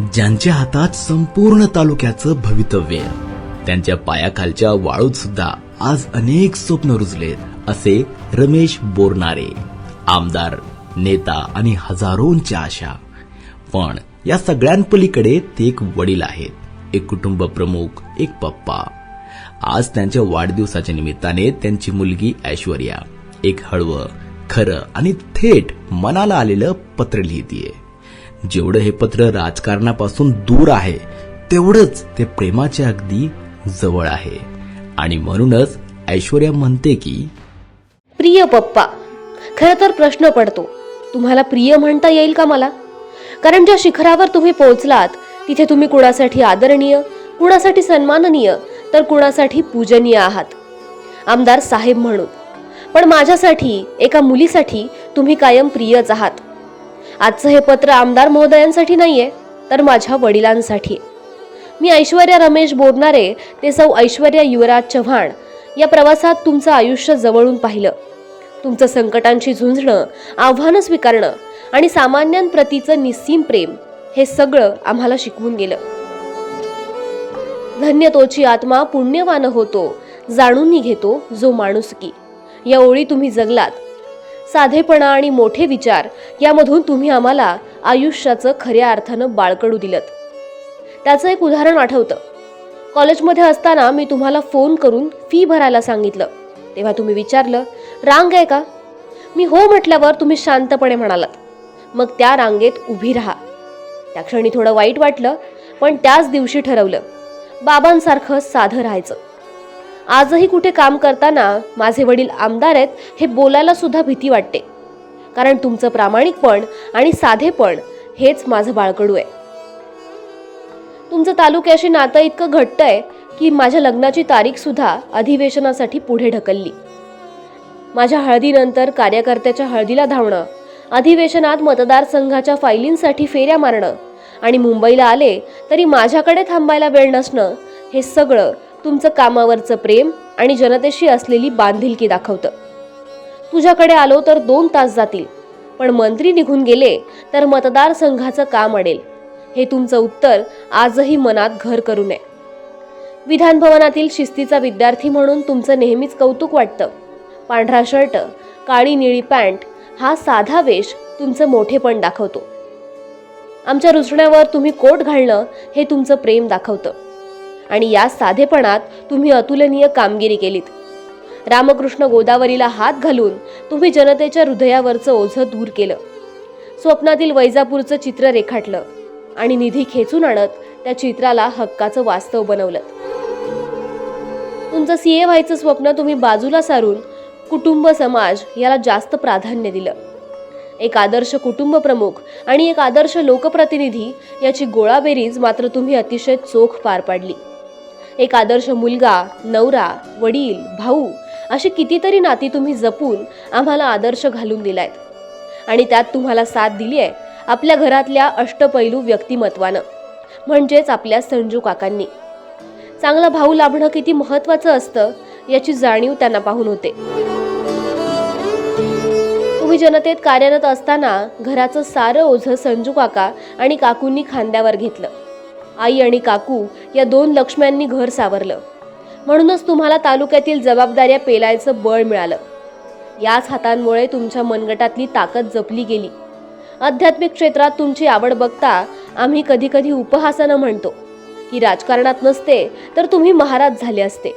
ज्यांच्या हातात संपूर्ण तालुक्याचं भवितव्य. त्यांच्या पायाखालच्या वाळूत सुद्धा आज अनेक स्वप्न रुजलेत असे रमेश बोरणारे आमदार नेता आणि हजारोंच्या आशा. पण या सगळ्यांपलीकडे ते एक वडील आहेत एक कुटुंब प्रमुख एक पप्पा. आज त्यांच्या वाढदिवसाच्या निमित्ताने त्यांची मुलगी ऐश्वर्या एक हळवं खरं आणि थेट मनाला आलेलं पत्र लिहितीये. जेवढं हे पत्र राजकारणापासून दूर आहे तेवढंच ते प्रेमाच्या अगदी जवळ आहे. आणि म्हणूनच ऐश्वर्या म्हणते की प्रिय पप्पा खरं तर प्रश्न पडतो. तुम्हाला प्रिय म्हणता येईल का मला? कारण ज्या शिखरावर तुम्ही पोहोचलात तिथे तुम्ही कुणासाठी आदरणीय कुणासाठी सन्माननीय तर कुणासाठी पूजनीय आहात. आमदार साहेब म्हणून. पण माझ्यासाठी एका मुलीसाठी तुम्ही कायम प्रियच आहात. आजचं हे पत्र आमदार महोदयांसाठी नाहीये तर माझ्या वडिलांसाठी. मी ऐश्वर्या रमेश बोरणारे ते सौ ऐश्वर्या युवराज चव्हाण या प्रवासात तुमचं आयुष्य जवळून पाहिलं. तुमचं संकटांशी झुंजणं आव्हानं स्वीकारणं आणि सामान्यांप्रतीचं निस्सीम प्रेम हे सगळं आम्हाला शिकवून गेलं. धन्य तोची आत्मा पुण्यवान होतो जाणूनही घेतो जो माणुसकी या ओळी तुम्ही जगलात साधेपणा आणि मोठे विचार यामधून तुम्ही आम्हाला आयुष्याचं खऱ्या अर्थानं बाळकडू दिलं त्याचं एक उदाहरण आठवतं. कॉलेजमध्ये असताना मी तुम्हाला फोन करून फी भरायला सांगितलं. तेव्हा तुम्ही विचारलं रांग आहे का? मी हो म्हटल्यावर तुम्ही शांतपणे म्हणालात. मग त्या रांगेत उभी राहा. त्या क्षणी थोडं वाईट वाटलं पण त्याच दिवशी ठरवलं. बाबांसारखं साधं राहायचं. आजही कुठे काम करताना माझे वडील आमदार आहेत हे बोलायला सुद्धा भीती वाटते. कारण तुमचं प्रामाणिकपण आणि साधेपण हेच माझं बाळकडू आहे. तुमचं तालुक्याशी नातं इतकं घट्ट आहे की माझ्या लग्नाची तारीख सुद्धा अधिवेशनासाठी पुढे ढकलली. माझ्या हळदीनंतर कार्यकर्त्याच्या हळदीला धावणं अधिवेशनात मतदारसंघाच्या फायलींसाठी फेऱ्या मारणं आणि मुंबईला आले तरी माझ्याकडे थांबायला वेळ नसणं हे सगळं तुमचं कामावरचं प्रेम आणि जनतेशी असलेली बांधिलकी दाखवतं. तुझ्याकडे आलो तर दोन तास जातील पण मंत्री निघून गेले तर मतदारसंघाचं काम अडेल. हे तुमचं उत्तर आजही मनात घर करू नये. विधानभवनातील शिस्तीचा विद्यार्थी म्हणून तुमचं नेहमीच कौतुक वाटतं. पांढरा शर्ट काळी निळी पॅन्ट हा साधा वेश तुमचं मोठेपण दाखवतो. आमच्या रुचण्यावर तुम्ही कोट घालणं हे तुमचं प्रेम दाखवतं. आणि या साधेपणात तुम्ही अतुलनीय कामगिरी केलीत. रामकृष्ण गोदावरीला हात घालून तुम्ही जनतेच्या हृदयावरचं ओझं दूर केलं. स्वप्नातील वैजापूरचं चित्र रेखाटलं आणि निधी खेचून आणत त्या चित्राला हक्काचं वास्तव बनवलं. तुमचं सीए व्हायचं स्वप्न तुम्ही बाजूला सारून कुटुंब समाज याला जास्त प्राधान्य दिलं. एक आदर्श कुटुंब प्रमुख आणि एक आदर्श लोकप्रतिनिधी याची गोळाबेरीज मात्र तुम्ही अतिशय चोख पार पाडली. एक आदर्श मुलगा नवरा वडील भाऊ अशी कितीतरी नाती तुम्ही जपून आम्हाला आदर्श घालून दिलायत. आणि त्यात तुम्हाला साथ दिली आहे आपल्या घरातल्या अष्टपैलू व्यक्तिमत्वानं म्हणजेच आपल्या संजू काकांनी. चांगला भाऊ लाभणं किती महत्वाचं असतं याची जाणीव त्यांना पाहून होते. तुम्ही जनतेत कार्यरत असताना घराचं सारं ओझं संजू काका आणि काकूंनी खांद्यावर घेतलं. आई आणि काकू या दोन लक्ष्म्यांनी घर सावरलं. म्हणूनच तुम्हाला तालुक्यातील जबाबदाऱ्या पेलायचं बळ मिळालं. याच हातांमुळे तुमच्या मनगटातली ताकद जपली गेली. आध्यात्मिक क्षेत्रात तुमची आवड बघता आम्ही कधीकधी उपहासानं म्हणतो की राजकारणात नसते तर तुम्ही महाराज झाले असते.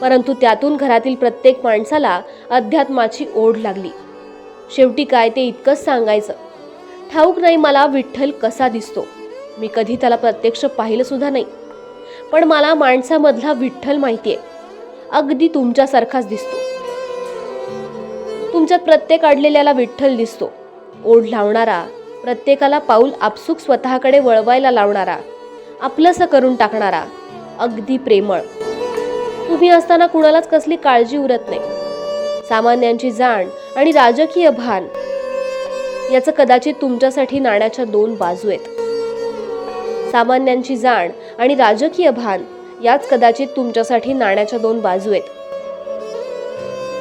परंतु त्यातून घरातील प्रत्येक माणसाला अध्यात्माची ओढ लागली. शेवटी काय ते इतकंच सांगायचं ठाऊक नाही मला विठ्ठल कसा दिसतो. मी कधी त्याला प्रत्यक्ष पाहिलं सुद्धा नाही. पण मला माणसामधला विठ्ठल माहितीये. अगदी तुमच्यासारखाच दिसतो. तुमच्यात प्रत्येक अडलेल्याला विठ्ठल दिसतो. ओढ लावणारा प्रत्येकाला पाऊल आपसूक स्वतःकडे वळवायला लावणारा आपलंसं करून टाकणारा अगदी प्रेमळ. तुम्ही असताना कुणालाच कसली काळजी उरत नाही. सामान्यांची जाण आणि राजकीय भान याचं कदाचित तुमच्यासाठी नाण्याच्या दोन बाजू आहेत. सामान्यांची जाण आणि राजकीय भान याच कदाचित तुमच्यासाठी नाण्याच्या दोन बाजू आहेत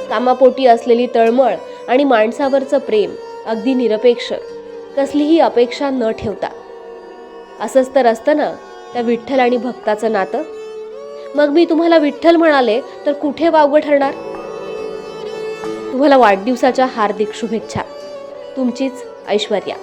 कामापोटी असलेली तळमळ आणि माणसावरचं प्रेम अगदी निरपेक्ष कसलीही अपेक्षा न ठेवता. असंच तर असतं ना त्या विठ्ठल आणि भक्ताचं नातं? मग मी तुम्हाला विठ्ठल म्हणाले तर कुठे वावगं ठरणार? तुम्हाला वाढदिवसाच्या हार्दिक शुभेच्छा. तुमचीच ऐश्वर्या.